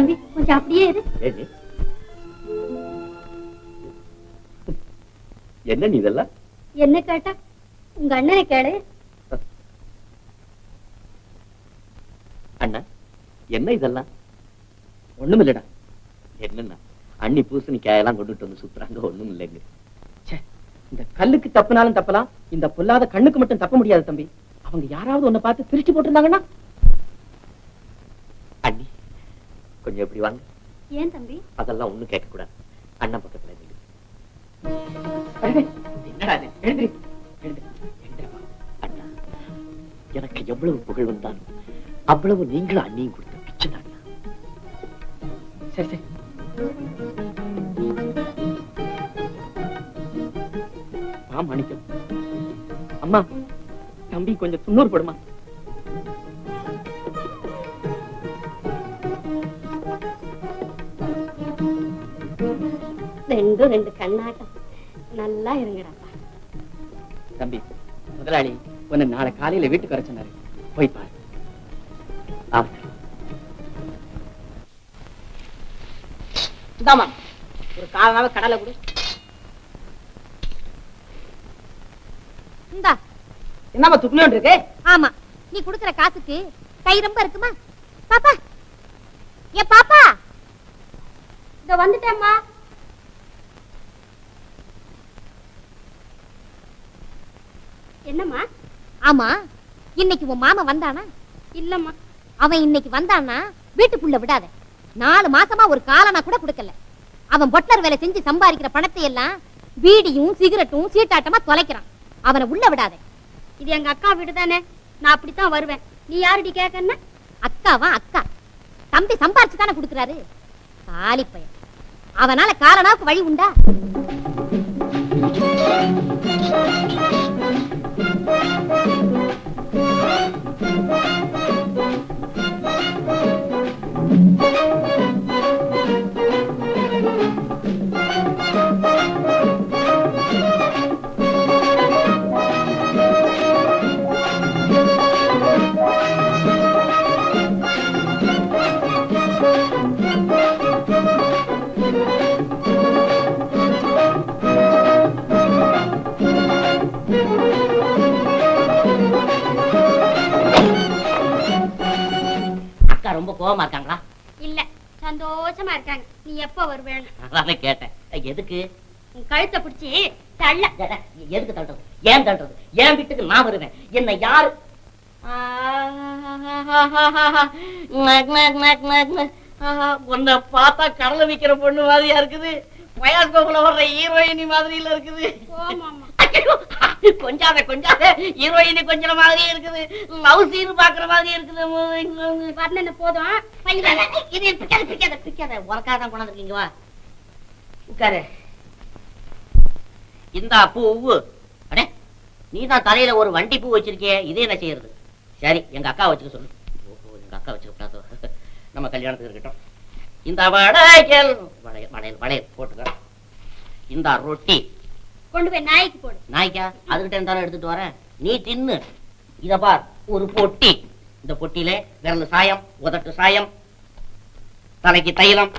தம்பி கொஞ்சம் அப்படியே இரு. என்ன இதெல்லாம்? என்ன கேட்டா? உங்க அண்ணனை கேளு. அண்ணா என்ன இதெல்லாம்? ஒண்ணும் இல்லடா என்னண்ணா அண்ணி பூசணிக்காயெல்லாம் கொண்டுட்டு வந்து சுத்துறாங்க ஒண்ணும் இல்லைங்க இந்த கல்லுக்கு தப்புனாலும் தப்பலாம் இந்த பொல்லாத கண்ணுக்கு மட்டும் தப்ப முடியாது தம்பி. அவங்க யாராவது உன்னை பார்த்து திருஷ்டி போட்டிருந்தாங்கன்னா அண்ணி கொஞ்சம் எப்படி வாங்க. ஏன் தம்பி? அதெல்லாம் ஒண்ணும் கேட்க கூடாது அண்ணன் பக்கத்துல இருக்கு. அண்ணா எனக்கு எவ்வளவு புகழ் வந்தாலும் அவ்வளவு நீங்களும் அண்ணியும் கொடுத்த பிச்சை தான் சரி சரி. மாணிக்கம். அம்மா தம்பி கொஞ்சம் துண்ணூறு போடுமா? ரெண்டும் ரெண்டு கண்ணாட்டம். நல்லா இருங்கடாப்பா தம்பி முதலாளி உன்னை நாளை காலையில வீட்டுக்கு வர சொன்னாரு. போய் பாரு. ஆமா. ஒரு காலனாவே கடலை கொடு. இந்தா. என்னம்மா துக்குனோண்டு இருக்கு ஆமா நீ குடுக்கற காசுக்கு கை ரொம்ப இருக்குமா? பாப்பா. ஏ பாப்பா. இதோ வந்துட்டேம்மா. என்னம்மா? ஆமா இன்னைக்கு உன் மாமா வந்தானா? இல்லம்மா. அவன் இன்னைக்கு வந்தானா வீட்டுக்குள்ள விடாத. நாலு மாசமா ஒரு காலனா கூட கொடுக்கல. அவன் பொட்லர் வேலை செஞ்சு சம்பாதிக்கிற பணத்தை எல்லாம் பீடியும் சிகரெட்டும் சீட்டாட்டமா தொலைக்கிறான். அவனை உள்ள விடாத. இது எங்க அக்கா வீடு தானே? நான் அப்படித்தான் வருவேன். நீ யாருடி கேட்கன்னா அக்காவா அக்கா? தம்பி சம்பாரிச்சு தானே கொடுக்கறாரு. தாலி பையன். அவனால காலனாவுக்கு வழி உண்டா? அக்கா ரொம்ப கோவமா இருக்காங்களா? இல்ல சந்தோஷமா இருக்காங்க. நீ எப்ப வருவேன்னு? அதானே கேட்டேன். எதுக்கு? உன் கழுத்தை பிடிச்சி தள்ள. எதுக்கு தள்ளுறது? ஏன் தள்ளுறது? என் வீட்டுக்கு நான் வருவேன்? என்ன யாரு? உன்னை பார்த்தா கடலை விக்கிற பொண்ணு மாதிரியா இருக்குது. பயாஸ்கோப்ல வர்ற ஹீரோயினி மாதிரில இருக்குது. கொஞ்சாத கொஞ்சாத. ஹீரோயினி கொஞ்சம் மாதிரி இருக்குது. லவ் சீன் பாக்குற மாதிரி இருக்குது. வர்ணனை போதும். இது பிக்காத பிக்காத பிக்காத உனக்காக தான் கொண்டாந்துருக்கீங்க வா. உட்காரு. இந்தா பூவு. அடே நீ தான் தலையில ஒரு வண்டி பூ வச்சிருக்கியே. இது என்ன செய்யறது? சரி எங்க அக்கா வச்சுக்க சொல்லு. எங்க அக்கா வச்சுக்க நம்ம கல்யாணத்துக்கு இருக்கட்டும். இந்த வளையல் வளையல் வளையல் போட்டுக்க. இந்த ரொட்டி. கொண்டு போய் நாய்க்கு போடு. நாய்க்கா? அதுகிட்ட இருந்தாலும் எடுத்துட்டு வரேன். நீ தின்னு. இத பார் ஒரு பொட்டி. இந்த பொட்டியில விரல் சாயம் உதட்டு சாயம் தலைக்கு தைலம்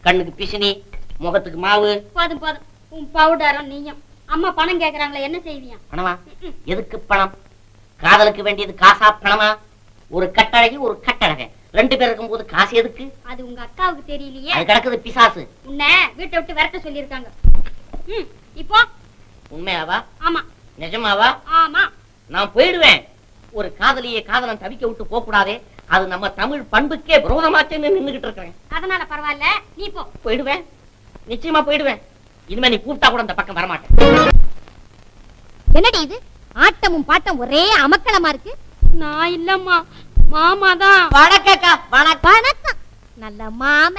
கண்ணுக்கு பிசினி முகத்துக்கு மாவு. போதும் போதும். உன் பவுடரும் நீயும். அம்மா பணம் கேக்குறாங்களே என்ன செய்வியா பணமா? எதுக்கு பணம்? காதலுக்கு வேண்டியது காசா பணமா? ஒரு கட்டழகி ஒரு கட்டழகை. ரெண்டு பேர் இருக்கும்போது காசு எதுக்கு? அது உங்க அக்காவுக்கு தெரியலையே. அது கிடக்குது பிசாசு. உன்னை வீட்டை விட்டு விரட்ட சொல்லியிருக்காங்க. இப்போ? உண்மையாவா? ஆமா. நிஜமாவா? ஆமா. நான் போயிடுவேன். ஒரு காதலியை காதலன் தவிக்க விட்டு போக கூடாதே அது நம்ம தமிழ் பண்புக்கே விரோதமாச்சுன்னு நின்னுகிட்டு இருக்கிறேன். அதனால பரவாயில்ல. நீ போ. போயிடுவேன். நிச்சயமா போயிடுவேன். இனிமே நீ கூப்பிட்டா கூட அந்த பக்கம் வரமாட்டேன். என்னடி இது? ஆட்டமும் பாட்டம் ஒரே அமக்களமா இருக்கு? நான் இல்லம்மா. மாமா தான். வணக்கக்கா வணக்கம். வணக்கம். நல்ல மாம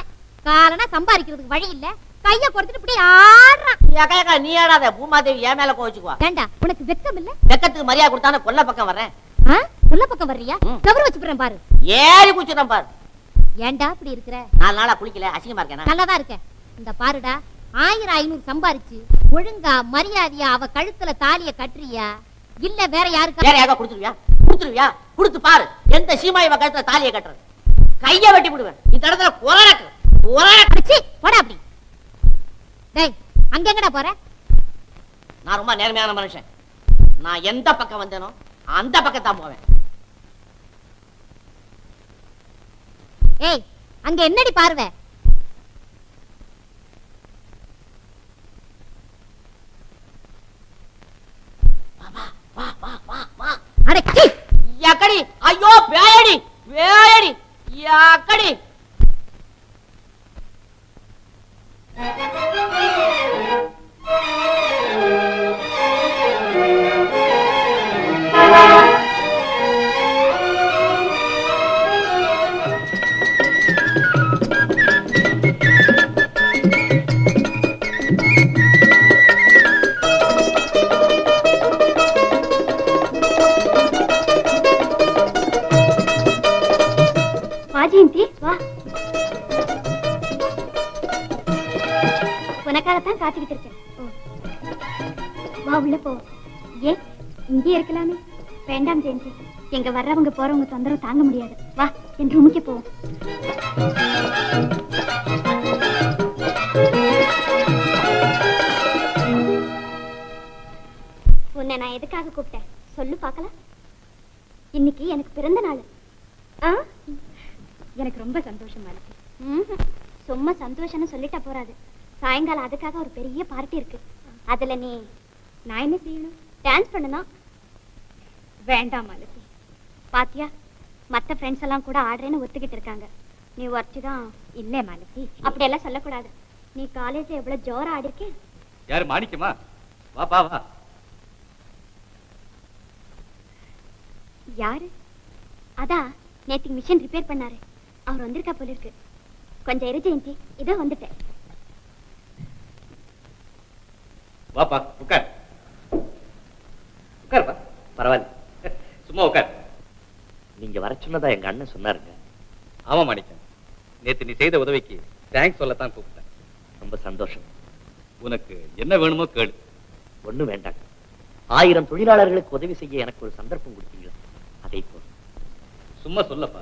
காலனா சம்பாதிக்கிறதுக்கு வழி இல்ல. கைய கொடுத்துட்டு இப்படி ஆடுறான். அக்கா அக்கா நீ ஆடாத பூமாதேவி ஏன் மேல கோச்சுக்குவா ஏண்டா உனக்கு வெக்கம் இல்ல வெக்கத்துக்கு மரியாதை கொடுத்தானே கொல்ல பக்கம் ஆ? உள்ள பக்கம் வர்றியா. கவரு வச்சுக்கிறேன் பாரு. ஏறி குச்சிடம் பாரு. ஏண்டா இப்படி இருக்கிற? நாலு நாளா குளிக்கல அசிங்கமா இருக்கேனா? நல்லாதான் இருக்க இந்த பாருடா ஆயிரம் ஐநூறு சம்பாரிச்சு ஒழுங்கா மரியாதையா அவ கழுத்துல தாலிய கட்டுறியா? இல்ல வேற யாருக்கா? வேற யாருக்கா கொடுத்துருவியா? கொடுத்துருவியா? கொடுத்து பாரு எந்த சீமா இவ கழுத்துல தாலியை கட்டுறது? கைய வெட்டி விடுவேன் இந்த இடத்துல குரலக்கு அடிச்சி போடா அப்படி. டேய் அங்க எங்கடா போற? நான் ரொம்ப நேர்மையான மனுஷன். நான் எந்த பக்கம் வந்தேனோ அந்த பக்கம் தான் போவேன். ஏய் அங்க என்னடி பார்வை? வா உள்ள போ. ஏன் இங்கே இருக்கலாமே. வேண்டாம் ஜெயந்தி. எங்க வர்றவங்க போறவங்க தொந்தரவு தாங்க முடியாது. வா என் ரூமுக்கு போவோம் உன்னை நான் எதுக்காக கூப்பிட்டேன்? சொல்லு பார்க்கலாம். இன்னைக்கு எனக்கு பிறந்த நாள். ஆ? எனக்கு ரொம்ப சந்தோஷமா இருக்கு. ம்ஹும். சும்மா சந்தோஷம்னு சொல்லிட்டா போறாது. சாயங்காலம் அதுக்காக ஒரு பெரிய பார்ட்டி இருக்கு. அதுல நீ நான் என்ன செய்யணும்? டான்ஸ் பண்ணணும். வேண்டாம் மாலதி பாத்தியா? மத்த ஃப்ரெண்ட்ஸ் எல்லாம் கூட ஆடுறேன்னு ஒத்துக்கிட்டு இருக்காங்க. நீ ஒருத்தி தான் இல்ல மாலதி அப்படியெல்லாம் சொல்லக்கூடாது. நீ காலேஜ் எவ்வளவு ஜோரா ஆடிருக்கேன் யாரு மாணிக்கமா? வா பா வா. யாரு? அதா நேத்துக்கு மிஷின் ரிப்பேர் பண்ணாரு. அவர் வந்திருக்கா போல இருக்கு கொஞ்சம் இரு ஜெயந்தி. இதோ வந்துட்டேன். வாப்பா உட்கார். பரவாயில்ல. சும்மா உட்கார். நீங்க வர சொன்னதா எங்க அண்ணன் சொன்னாருங்க. ஆமா மாணிக்கம் நேத்து நீ செய்த உதவிக்கு தேங்க்ஸ் சொல்லத்தான் கூப்பிட்டேன். ரொம்ப சந்தோஷம். உனக்கு என்ன வேணுமோ கேளு. ஒண்ணும் வேண்டாங்க ஆயிரம் தொழிலாளர்களுக்கு உதவி செய்ய எனக்கு ஒரு சந்தர்ப்பம் கொடுத்தீங்க அதை போல். சும்மா சொல்லப்பா.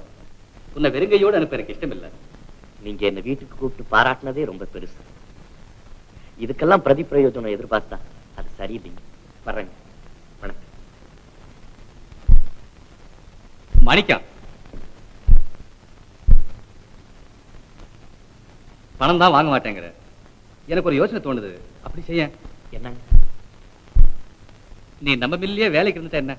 உன்னை வெறுங்கையோடு அனுப்ப எனக்கு இஷ்டம் இல்ல நீங்க என்ன வீட்டுக்கு கூப்பிட்டு பாராட்டினதே ரொம்ப பெருசு. இதுக்கெல்லாம் பிரதி பிரயோஜனம் எதிர்பார்த்தா. அது சரியில்லைங்க வர்றேங்க மாணிக்கம் பணம் தான் வாங்க மாட்டேங்கிற. எனக்கு ஒரு யோசனை தோணுது. அப்படி செய்ய. என்னங்க? நீ நம்ம மில்லியே வேலைக்கு இருந்துட்ட என்ன?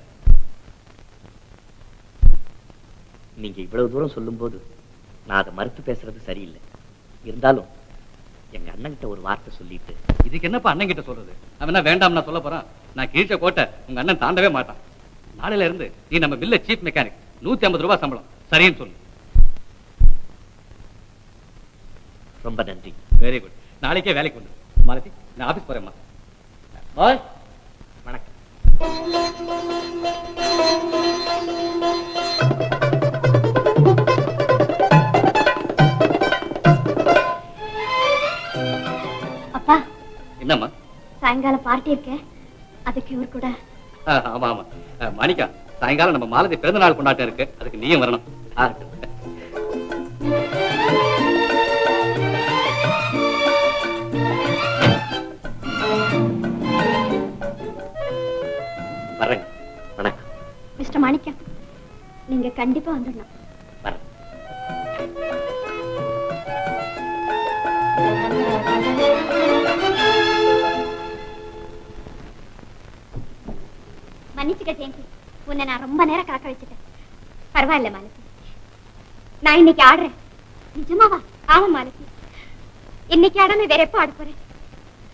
நீங்க இவ்வளவு தூரம் சொல்லும்போது நான் அதை மறுத்து பேசுறது சரியில்லை. இருந்தாலும் எங்க அண்ணன்கிட்ட ஒரு வார்த்தை சொல்லிட்டு. இதுக்கு என்னப்பா அண்ணன் கிட்ட சொல்றது? அவன் என்ன வேண்டாம் நான் சொல்ல போறான்? நான் கீழ்ச்ச கோட்டை உங்க அண்ணன் தாண்டவே மாட்டான். நாளையில இருந்து நீ நம்ம மில்ல சீஃப் மெக்கானிக் நூத்தி ஐம்பது ரூபாய் சம்பளம். சரின்னு சொல்லு. ரொம்ப நன்றி. வெரி குட் நாளைக்கே வேலைக்கு வந்து மாலதி நான் ஆபீஸ் போறேம்மா பாய் வணக்கம். அப்பா. என்னம்மா? சாயங்காலம் பார்ட்டி இருக்கு. அதுக்கு இவர் கூட. ஆமா ஆமா. மாணிக்கா சாயங்காலம் நம்ம மாலதி பிறந்த நாள் கொண்டாட்டம் இருக்கு. அதுக்கு நீயும் வரணும். வர்றேங்க. வணக்கம். மிஸ்டர் மாணிக்கம் நீங்க கண்டிப்பா வந்துடணும் மன்னிச்சுக்க ஜெயந்தி உன்னை நான் ரொம்ப நேரம் காக்க வச்சுட்டேன். பரவாயில்ல மாலதி. நான் இன்னைக்கு ஆடுறேன். நிஜமாவா? ஆமா மாலதி. இன்னைக்கு ஆடாம வேற எப்போ ஆட போறேன்?